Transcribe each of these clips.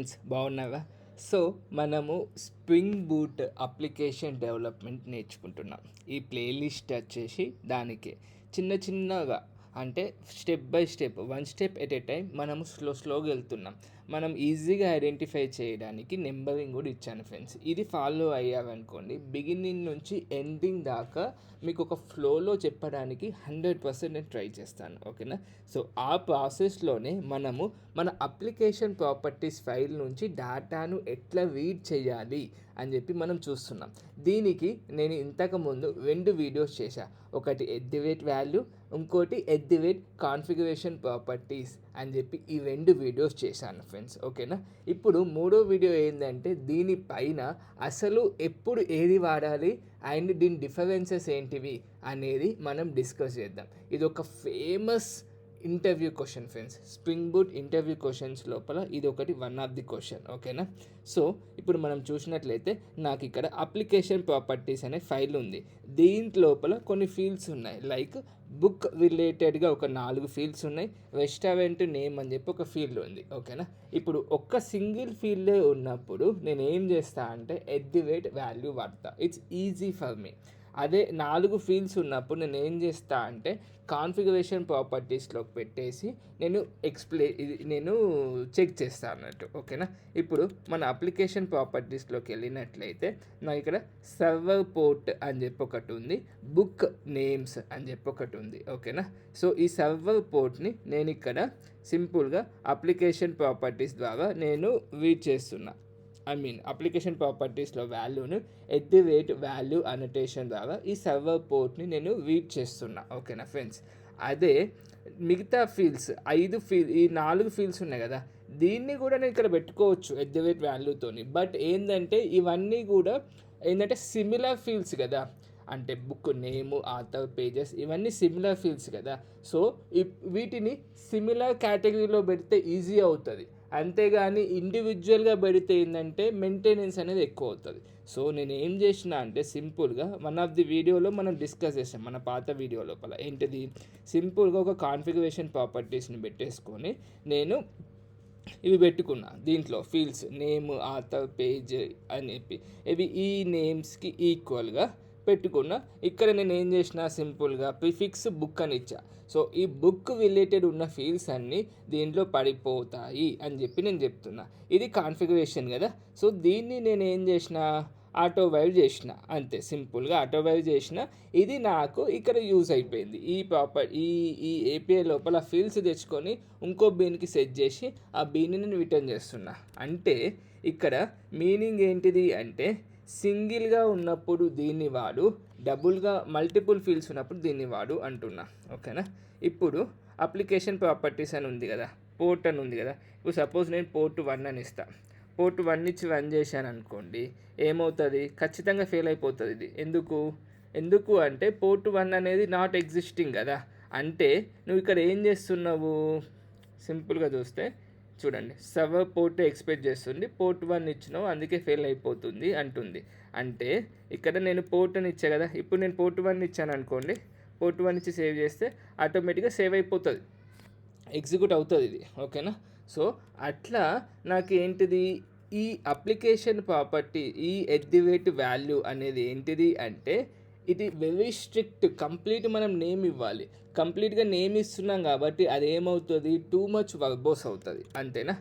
Friends బాగున్నావా? So మనము spring boot application development నేర్చుకుంటున్నాం. ఈ ప్లేలిస్ట్ వచ్చేసి దానికే. చిన్న చిన్నగా అంటే step by step one step at a time మనము స్లో స్లోగా వెళ్తున్నాం. మనం ఈజీగా ఐడెంటిఫై చేయడానికి నెంబరింగ్ కూడా ఇచ్చాను ఫ్రెండ్స్. ఇది ఫాలో అయ్యావనుకోండి బిగినింగ్ నుంచి ఎండింగ్ దాకా మీకు ఒక ఫ్లోలో చెప్పడానికి హండ్రెడ్ పర్సెంట్ నేను ట్రై చేస్తాను ఓకేనా? సో ఆ ప్రాసెస్లోనే మనము మన అప్లికేషన్ ప్రాపర్టీస్ ఫైల్ నుంచి డేటాను ఎట్లా రీడ్ చేయాలి అని చెప్పి మనం చూస్తున్నాం. దీనికి నేను ఇంతకుముందు రెండు వీడియోస్ చేశా. ఒకటి ఎద్దివేట్ వాల్యూ ఇంకోటి ఎద్దివేట్ కాన్ఫిగరేషన్ ప్రాపర్టీస్ అని చెప్పి ఈ రెండు వీడియోస్ చేశాను ఫ్రెండ్స్ ఓకేనా ఇప్పుడు మూడో వీడియో ఏంటంటే దీనిపైన అసలు ఎప్పుడు ఏది వాడాలి అండ్ దీని డిఫరెన్సెస్ ఏంటివి అనేది మనం డిస్కస్ చేద్దాం. ఇది ఒక famous interview question friends. Spring boot interview questions లోపల ఇది ఒకటి వన్ ఆఫ్ ది క్వశ్చన్ ఓకేనా? సో ఇప్పుడు మనం చూసినట్లయితే నాకు ఇక్కడ అప్లికేషన్ ప్రాపర్టీస్ అనే ఫైల్ ఉంది. దీంట్ లోపల కొన్ని ఫీల్డ్స్ ఉన్నాయి. లైక్ బుక్ రిలేటెడ్గా ఒక నాలుగు ఫీల్డ్స్ ఉన్నాయి. రెస్టారెంట్ నేమ్ అని చెప్పి ఒక ఫీల్డ్ ఉంది. ఓకేనా? ఇప్పుడు ఒక్క సింగిల్ ఫీల్డే ఉన్నప్పుడు నేను ఏం చేస్తా అంటే ఎట్ ది రేట్ వాల్యూ వాడతా. ఇట్స్ ఈజీ ఫర్ మీ అదే నాలుగు ఫీల్డ్స్ ఉన్నప్పుడు నేను ఏం చేస్తా అంటే కాన్ఫిగరేషన్ ప్రాపర్టీస్లోకి పెట్టేసి నేను ఎక్స్ప్లే ఇది నేను చెక్ చేస్తాను అన్నట్టు ఓకేనా? ఇప్పుడు మన అప్లికేషన్ ప్రాపర్టీస్లోకి వెళ్ళినట్లయితే నాకు ఇక్కడ సర్వర్ పోర్ట్ అని చెప్పి ఒకటి ఉంది బుక్ నేమ్స్ అని చెప్పి ఒకటి ఉంది ఓకేనా? సో ఈ సర్వర్ పోర్ట్ని నేను ఇక్కడ సింపుల్గా అప్లికేషన్ ప్రాపర్టీస్ ద్వారా నేను రీడ్ చేస్తున్నా. ఐ మీన్ అప్లికేషన్ ప్రాపర్టీస్లో వాల్యూను at the rate value annotation ద్వారా ఈ సర్వర్ పోర్ట్ని నేను రీడ్ చేస్తున్నా. ఓకేనా ఫ్రెండ్స్ అదే మిగతా ఫీల్డ్స్ ఐదు ఫీల్ ఈ నాలుగు ఫీల్డ్స్ ఉన్నాయి కదా దీన్ని కూడా నేను ఇక్కడ పెట్టుకోవచ్చు ఎట్ ది రేట్ వాల్యూతోని బట్ ఏంటంటే ఇవన్నీ కూడా ఏంటంటే సిమిలర్ ఫీల్డ్స్ కదా. అంటే బుక్ నేము ఆథర్ పేజెస్ ఇవన్నీ సిమిలర్ ఫీల్డ్స్ కదా. సో వీటిని సిమిలర్ కేటగిరీలో పెడితే ఈజీ అవుతుంది. అంతేగాని ఇండివిజువల్గా పెడితే ఏంటంటే మెయింటెనెన్స్ అనేది ఎక్కువ అవుతుంది సో నేను ఏం చేసిన అంటే సింపుల్గా వన్ ఆఫ్ ది వీడియోలో మనం డిస్కస్ చేసాం మన పాత వీడియో లోపల. ఏంటిది? సింపుల్గా ఒక కాన్ఫిగరేషన్ ప్రాపర్టీస్ని పెట్టేసుకొని నేను ఇవి పెట్టుకున్నా. దీంట్లో ఫీల్డ్స్ నేమ్ ఆథర్ పేజ్ అని చెప్పి. ఇవి ఈ నేమ్స్కి ఈక్వల్గా పెట్టుకున్నా ఇక్కడ నేను ఏం చేసిన సింపుల్గా ప్రిఫిక్స్ బుక్ అని ఇచ్చా. సో ఈ బుక్ రిలేటెడ్ ఉన్న ఫీల్డ్స్ అన్నీ దీంట్లో పడిపోతాయి అని చెప్పి నేను చెప్తున్నా. ఇది కాన్ఫిగరేషన్ కదా? సో దీన్ని నేను ఏం చేసిన? ఆటో వైవ్ చేసిన. అంతే సింపుల్గా ఆటో వైవ్ చేసిన. ఇది నాకు ఇక్కడ యూజ్ అయిపోయింది. ఈ ప్రాపర్ ఈ ఈ ఏపీఐ లోపల ఫీల్డ్స్ తెచ్చుకొని ఇంకో బీన్కి సెట్ చేసి ఆ బీన్ని నేను రిటర్న్ చేస్తున్నా. అంటే ఇక్కడ మీనింగ్ ఏంటిది అంటే సింగిల్గా ఉన్నప్పుడు దీన్ని వాడు డబుల్గా మల్టిపుల్ ఫీల్డ్స్ ఉన్నప్పుడు దీన్ని వాడు అంటున్నా. ఓకేనా? ఇప్పుడు అప్లికేషన్ ప్రాపర్టీస్ అని ఉంది కదా పోర్ట్ అని ఉంది కదా ఇప్పుడు సపోజ్ నేను పోర్ట్ వన్ అని ఇస్తా. పోర్ట్ వన్ ఇచ్చి రన్ చేశాను అనుకోండి ఏమవుతుంది? ఖచ్చితంగా ఫెయిల్ అయిపోతుంది ఇది. ఎందుకు? ఎందుకు అంటే పోర్ట్ వన్ అనేది నాట్ ఎగ్జిస్టింగ్ కదా. అంటే నువ్వు ఇక్కడ ఏం చేస్తున్నావు? సింపుల్గా చూస్తే చూడండి. సర్వర్ పోర్ట్ ఎక్స్పెక్ట్ చేస్తుంది. పోర్ట్ వన్ ఇచ్చినావు అందుకే ఫెయిల్ అయిపోతుంది అంటుంది. అంటే ఇక్కడ నేను పోర్ట్ అని ఇచ్చా కదా ఇప్పుడు నేను పోర్ట్ వన్ ఇచ్చాను అనుకోండి పోర్ట్ వన్ ఇచ్చి సేవ్ చేస్తే ఆటోమేటిక్గా సేవ్ అయిపోతుంది. ఎగ్జిక్యూట్ అవుతుంది ఇది ఓకేనా? సో అట్లా నాకు ఏంటిది? ఈ అప్లికేషన్ ప్రాపర్టీ ఈ ఎడ్యువేట్ వాల్యూ అనేది ఏంటిది అంటే ఇది వెరీ స్ట్రిక్ట్ కంప్లీట్ మనం నేమ్ ఇవ్వాలి. కంప్లీట్గా నేమ్ ఇస్తున్నాం కాబట్టి అది ఏమవుతుంది? టూ మచ్ వర్బోస్ అవుతుంది. అంతేనా?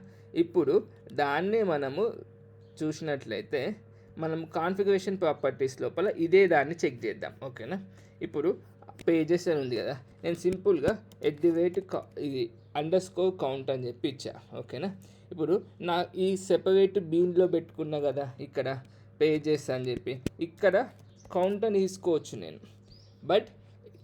ఇప్పుడు దాన్నే మనము చూసినట్లయితే మనం కాన్ఫిగరేషన్ ప్రాపర్టీస్ లోపల ఇదే దాన్ని చెక్ చేద్దాం. ఓకేనా? ఇప్పుడు పేజెస్ అని ఉంది కదా. నేను సింపుల్గా ఎట్ ది రేట్ ఇది అండర్ స్కోర్ కౌంట్ అని చెప్పి ఇచ్చా. ఓకేనా? ఇప్పుడు నా ఈ సెపరేట్ బీన్లో పెట్టుకున్నా కదా ఇక్కడ పేజెస్ అని చెప్పి. ఇక్కడ కౌంటర్ తీసుకోవచ్చు నేను. బట్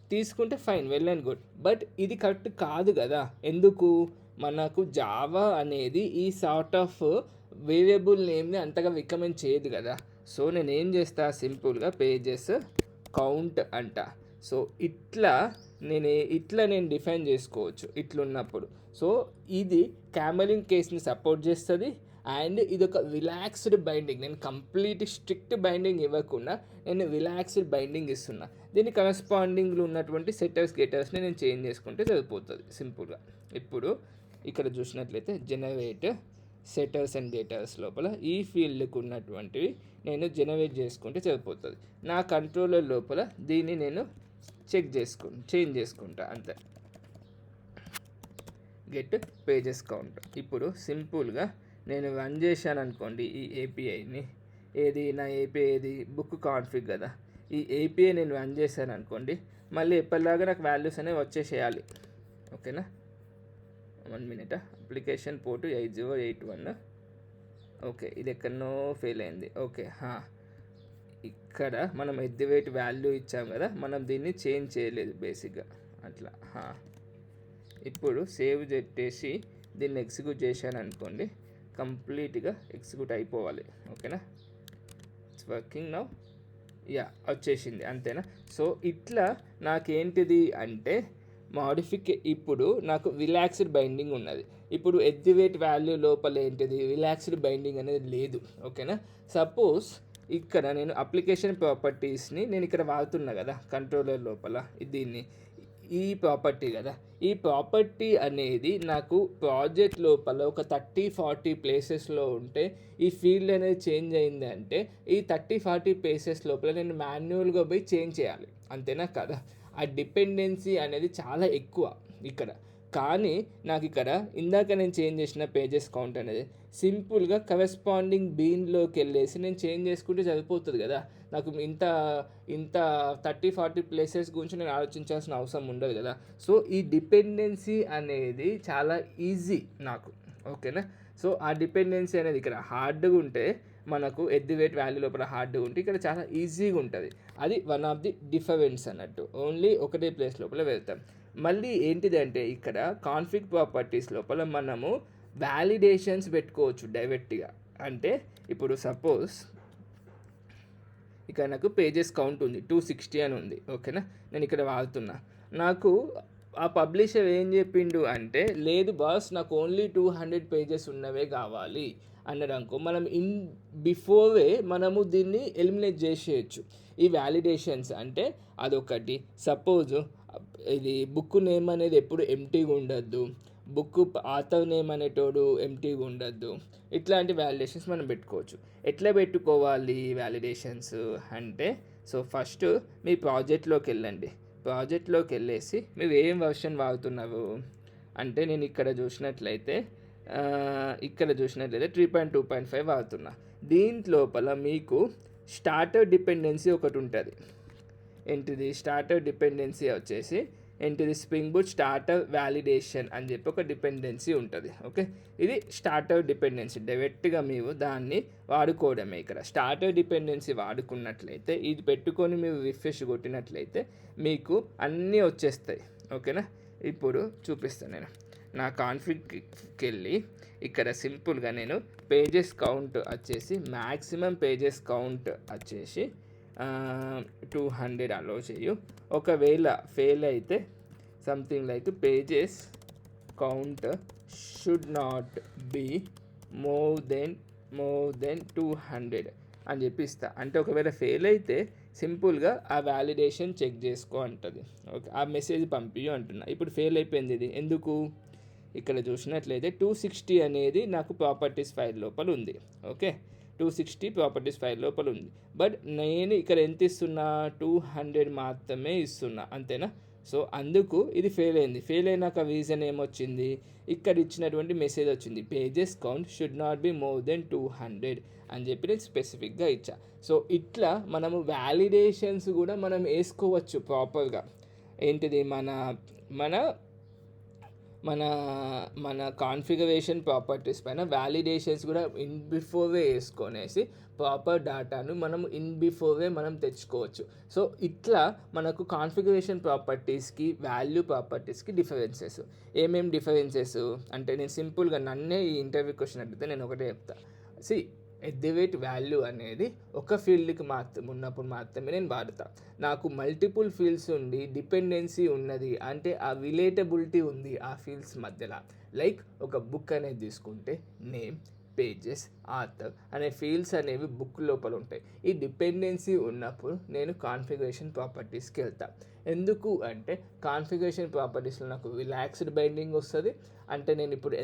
తీసుకుంటే fine well and good but ఇది కరెక్ట్ కాదు కదా. ఎందుకు? మనకు జావా అనేది ఈ సార్ట్ ఆఫ్ వేరియబుల్ నేమ్ని అంతగా రికమెండ్ చేయదు కదా. సో నేను ఏం చేస్తా? సింపుల్గా పేజెస్ కౌంట్ అంట. సో ఇట్లా నేను ఇట్లా నేను డిఫైన్ చేసుకోవచ్చు ఇట్లున్నప్పుడు. సో ఇది క్యామలింగ్ కేస్ని సపోర్ట్ చేస్తుంది. అండ్ ఇది ఒక రిలాక్స్డ్ బైండింగ్ నేను కంప్లీట్ స్ట్రిక్ట్ బైండింగ్ ఇవ్వకుండా నేను రిలాక్స్డ్ బైండింగ్ ఇస్తున్నా. దీని కరస్పాండింగ్లో ఉన్నటువంటి సెటర్స్ గెటర్స్ని నేను చేంజ్ చేసుకుంటే సరిపోతుంది. సింపుల్గా ఇప్పుడు ఇక్కడ చూసినట్లయితే జనరేట్ సెటర్స్ అండ్ గేటర్స్ లోపల ఈ ఫీల్డ్కి ఉన్నటువంటివి నేను జనరేట్ చేసుకుంటే సరిపోతుంది. నా కంట్రోలర్ లోపల దీన్ని నేను చెక్ చేసుకు చేంజ్ చేసుకుంటా. అంతే. గెట్ పేజెస్ కౌంట్ ఇప్పుడు సింపుల్గా నేను రన్ చేశాను అనుకోండి ఈ ఏపీఐని ఏది నా ఏపీఐ ఏది? బుక్ కాన్ఫిగ్ కదా. ఈ ఏపీఐ నేను రన్ చేశాను అనుకోండి మళ్ళీ ఎప్పటిలాగా నాకు వాల్యూస్ అనేవి వచ్చేసేయాలి. ఓకేనా? One minute application port eight zero eight one okay ఇది ఎక్కడనో ఫెయిల్ అయింది. ఓకే ఇక్కడ మనం ఎద్దివేట్ వాల్యూ ఇచ్చాం కదా మనం దీన్ని చేంజ్ చేయలేదు బేసిక్గా అట్లా ఇప్పుడు సేవ్ పెట్టేసి దీన్ని ఎగ్జిక్యూట్ చేశాను అనుకోండి కంప్లీట్గా ఎగ్జిక్యూట్ అయిపోవాలి. ఓకేనా? ఇట్స్ వర్కింగ్ నౌ యా వచ్చేసింది. అంతేనా? సో ఇట్లా నాకేంటిది అంటే మాడిఫికే ఇప్పుడు నాకు రిలాక్స్డ్ బైండింగ్ ఉన్నది. ఇప్పుడు ఎగ్జివేట్ వాల్యూ లోపల ఏంటిది? రిలాక్స్డ్ బైండింగ్ అనేది లేదు. ఓకేనా? సపోజ్ ఇక్కడ నేను అప్లికేషన్ ప్రాపర్టీస్ని నేను ఇక్కడ వాడుతున్నా కదా కంట్రోలర్ లోపల దీన్ని. ఈ ప్రాపర్టీ కదా. ఈ ప్రాపర్టీ అనేది నాకు ప్రాజెక్ట్ లోపల ఒక థర్టీ ఫార్టీ ప్లేసెస్లో ఉంటే ఈ ఫీల్డ్ అనేది చేంజ్ అయింది అంటే ఈ థర్టీ ఫార్టీ ప్లేసెస్ లోపల నేను మాన్యువల్గా పోయి చేంజ్ చేయాలి. అంతేనా కదా? ఆ డిపెండెన్సీ అనేది చాలా ఎక్కువ ఇక్కడ. కానీ నాకు ఇక్కడ ఇందాక నేను చేంజ్ చేసిన పేజెస్ కౌంట్ అనేది సింపుల్గా కరెస్పాండింగ్ బీన్లోకి వెళ్ళేసి నేను చేంజ్ చేసుకుంటే సరిపోతుంది కదా. నాకు ఇంత ఇంత థర్టీ ఫార్టీ ప్లేసెస్ గురించి నేను ఆలోచించాల్సిన అవసరం ఉండదు కదా. సో ఈ డిపెండెన్సీ అనేది చాలా ఈజీ నాకు. ఓకేనా? సో ఆ డిపెండెన్సీ అనేది ఇక్కడ హార్డ్గా ఉంటే మనకు ఎద్ది వెయిట్ వాల్యూ లోపల హార్డ్గా ఉంటే ఇక్కడ చాలా ఈజీగా ఉంటుంది. అది వన్ ఆఫ్ ది డిఫరెన్స్ అన్నట్టు. ఓన్లీ ఒకటే ప్లేస్ లోపల వెళ్తాం. మళ్ళీ ఏంటిది అంటే ఇక్కడ కాన్ఫ్లిక్ట్ ప్రాపర్టీస్ లోపల మనము వ్యాలిడేషన్స్ పెట్టుకోవచ్చు డైరెక్ట్గా అంటే ఇప్పుడు సపోజ్ ఇక్కడ నాకు పేజెస్ కౌంట్ ఉంది టూ సిక్స్టీ అని ఉంది ఓకేనా నేను ఇక్కడ వాడుతున్నా. నాకు ఆ పబ్లిషర్ ఏం చెప్పిండు అంటే లేదు బాస్ నాకు ఓన్లీ టూ హండ్రెడ్ పేజెస్ ఉన్నవే కావాలి అన్నాడు మనం ఇన్ బిఫోరే మనము దీన్ని ఎలిమినేట్ చేసేయచ్చు. ఈ వ్యాలిడేషన్స్ అంటే అదొకటి. సపోజ్ ఇది బుక్ నేమ్ అనేది ఎప్పుడు ఎంటీగా ఉండద్దు. బుక్ ఆథర్ నేమ్ అనేటోడు ఎంటీగా ఉండద్దు. ఇట్లాంటి వ్యాలిడేషన్స్ మనం పెట్టుకోవచ్చు. ఎట్లా పెట్టుకోవాలి వ్యాలిడేషన్స్ అంటే సో ఫస్ట్ మీ ప్రాజెక్ట్లోకి వెళ్ళండి. ప్రాజెక్ట్లోకి వెళ్ళేసి మీరు ఏం వర్షన్ వాడుతున్నారు అంటే నేను ఇక్కడ చూసినట్లయితే ఇక్కడ చూసినట్లయితే three point two point five వాడుతున్నా. దీంట్లోపల మీకు స్టార్టర్ డిపెండెన్సీ ఒకటి ఉంటుంది. ఏంటిది? స్టార్టర్ డిపెండెన్సీ వచ్చేసి ఏంటిది? స్ప్రింగ్ బూట్ స్టార్టర్ వ్యాలిడేషన్ అని చెప్పి ఒక డిపెండెన్సీ ఉంటుంది. ఓకే? ఇది స్టార్టర్ డిపెండెన్సీ డైరెక్ట్గా మీరు దాన్ని వాడుకోవడమే ఇక్కడ. స్టార్టర్ డిపెండెన్సీ వాడుకున్నట్లయితే ఇది పెట్టుకొని మీరు రిఫ్రెష్ కొట్టినట్లయితే మీకు అన్నీ వచ్చేస్తాయి. ఓకేనా? ఇప్పుడు చూపిస్తాను నేను. నా కాన్ఫిగ్కి వెళ్ళి ఇక్కడ సింపుల్గా నేను పేజెస్ కౌంట్ వచ్చేసి మ్యాక్సిమం పేజెస్ కౌంట్ వచ్చేసి టూ హండ్రెడ్ అలో చేయు. ఒకవేళ ఫెయిల్ అయితే something like pages count should not be more than more than two hundred అని చెప్పి ఇస్తా అంటే ఒకవేళ ఫెయిల్ అయితే సింపుల్గా ఆ వ్యాలిడేషన్ చెక్ చేసుకో అంటుంది. ఓకే ఆ మెసేజ్ పంపియు అంటున్నా. ఇప్పుడు ఫెయిల్ అయిపోయింది ఇది. ఎందుకు? ఇక్కడ చూసినట్లయితే టూ సిక్స్టీ అనేది నాకు ప్రాపర్టీస్ ఫైల్ లోపల ఉంది. Okay? Two sixty properties file లోపల ఉంది. బట్ నేను ఇక్కడ ఎంత ఇస్తున్నా? టూ హండ్రెడ్ మాత్రమే ఇస్తున్నా. అంతేనా? సో అందుకు ఇది ఫెయిల్ అయింది. ఫెయిల్ అయినాక రీజన్ ఏమొచ్చింది? ఇక్కడ ఇచ్చినటువంటి మెసేజ్ వచ్చింది. Pages count should not be more than two hundred అని చెప్పి నేను స్పెసిఫిక్గా ఇచ్చా. సో ఇట్లా మనము వ్యాలిడేషన్స్ కూడా మనం వేసుకోవచ్చు ప్రాపర్గా ఏంటిది? మన మన మన మన కాన్ఫిగరేషన్ ప్రాపర్టీస్ పైన వ్యాలిడేషన్స్ కూడా ఇన్ బిఫోరే వేసుకొనేసి ప్రాపర్ డేటాను మనం ఇన్ బిఫోరే మనం తెచ్చుకోవచ్చు. సో ఇట్లా మనకు కాన్ఫిగరేషన్ ప్రాపర్టీస్కి వాల్యూ ప్రాపర్టీస్కి డిఫరెన్సెస్ ఏమేం డిఫరెన్సెస్ అంటే నేను సింపుల్గా నన్నే ఈ ఇంటర్వ్యూ క్వశ్చన్ అడిగితే నేను ఒకటే చెప్తా. సి ఎద్దివేట్ వాల్యూ అనేది ఒక ఫీల్డ్కి మాత్రం ఉన్నప్పుడు మాత్రమే నేను వాడతా. నాకు మల్టిపుల్ ఫీల్డ్స్ ఉండి డిపెండెన్సీ ఉన్నది అంటే ఆ విలేటబిలిటీ ఉంది ఆ ఫీల్డ్స్ మధ్యలో. లైక్ ఒక బుక్ అనేది తీసుకుంటే నేమ్ పేజెస్ ఆథర్ అనే ఫీల్డ్స్ అనేవి బుక్ లోపల ఉంటాయి. ఈ డిపెండెన్సీ ఉన్నప్పుడు నేను కాన్ఫిగరేషన్ ప్రాపర్టీస్కి వెళ్తా. ఎందుకు అంటే కాన్ఫిగరేషన్ ప్రాపర్టీస్లో నాకు రిలాక్స్డ్ బైండింగ్ వస్తుంది. అంటే నేను ఇప్పుడు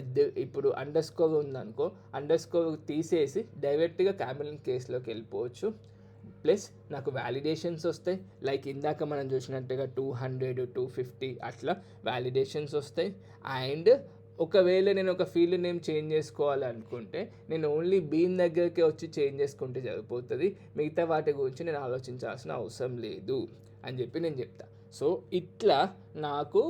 ఇప్పుడు అండర్ స్కోర్ ఉందనుకో అండర్ స్కోర్ తీసేసి డైరెక్ట్గా క్యామిలిన్ కేసులోకి వెళ్ళిపోవచ్చు. ప్లస్ నాకు వ్యాలిడేషన్స్ వస్తాయి. లైక్ ఇందాక మనం చూసినట్టుగా టూ హండ్రెడ్ టూ ఫిఫ్టీ అట్లా వ్యాలిడేషన్స్ వస్తాయి. అండ్ ఒకవేళ నేను ఒక ఫీల్డ్ నేమ్ చేంజ్ చేసుకోవాలనుకుంటే నేను ఓన్లీ బీన్ దగ్గరికి వచ్చి చేంజ్ చేసుకుంటే సరిపోతుంది. మిగతా వాటి గురించి నేను ఆలోచించాల్సిన అవసరం లేదు అని చెప్పి నేను చెప్తా. సో ఇట్లా నాకు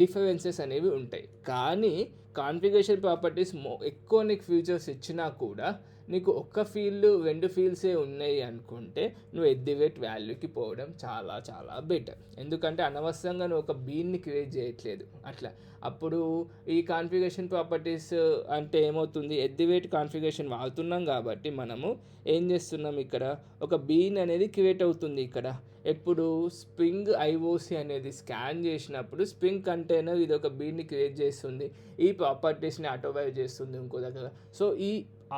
డిఫరెన్సెస్ అనేవి ఉంటాయి. కానీ కాన్ఫిగరేషన్ ప్రాపర్టీస్ మో ఎక్కువ నీకు ఫ్యూచర్స్ ఇచ్చినా కూడా నీకు ఒక్క ఫీల్డ్ రెండు ఫీల్డ్సే ఉన్నాయి అనుకుంటే నువ్వు ఎద్దివేట్ వాల్యూకి పోవడం చాలా చాలా బెటర్ ఎందుకంటే అనవసరంగా నువ్వు ఒక బీన్ని క్రియేట్ చేయట్లేదు. అట్లా. అప్పుడు ఈ కాన్ఫిగరేషన్ ప్రాపర్టీస్ అంటే ఏమవుతుంది? ఎద్దివేట్ కాన్ఫిగరేషన్ వాడుతున్నాం కాబట్టి మనము ఏం చేస్తున్నాం ఇక్కడ? ఒక బీన్ అనేది క్రియేట్ అవుతుంది ఇక్కడ. ఇప్పుడు స్ప్రింగ్ ఐఓసి అనేది స్కాన్ చేసినప్పుడు స్ప్రింగ్ కంటైనర్ ఇది ఒక బీడ్ని క్రియేట్ చేస్తుంది. ఈ ప్రాపర్టీస్ని ఆటోవైవ్ చేస్తుంది ఇంకో దగ్గర. సో ఈ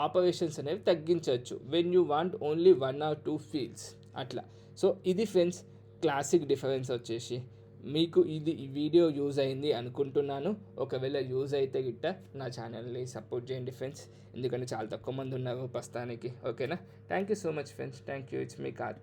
ఆపరేషన్స్ అనేవి తగ్గించవచ్చు. When you want only one or two fields అట్లా. సో ఇది ఫ్రెండ్స్ క్లాసిక్ డిఫరెన్స్ వచ్చేసి. మీకు ఇది ఈ వీడియో యూజ్ అయింది అనుకుంటున్నాను. ఒకవేళ యూజ్ అయితే గిట్ట నా ఛానల్ని సపోర్ట్ చేయండి ఫ్రెండ్స్. ఎందుకంటే చాలా తక్కువ మంది ఉన్నారు ప్రస్తుతానికి ఓకేనా? Thank you so much friends thank you it's me car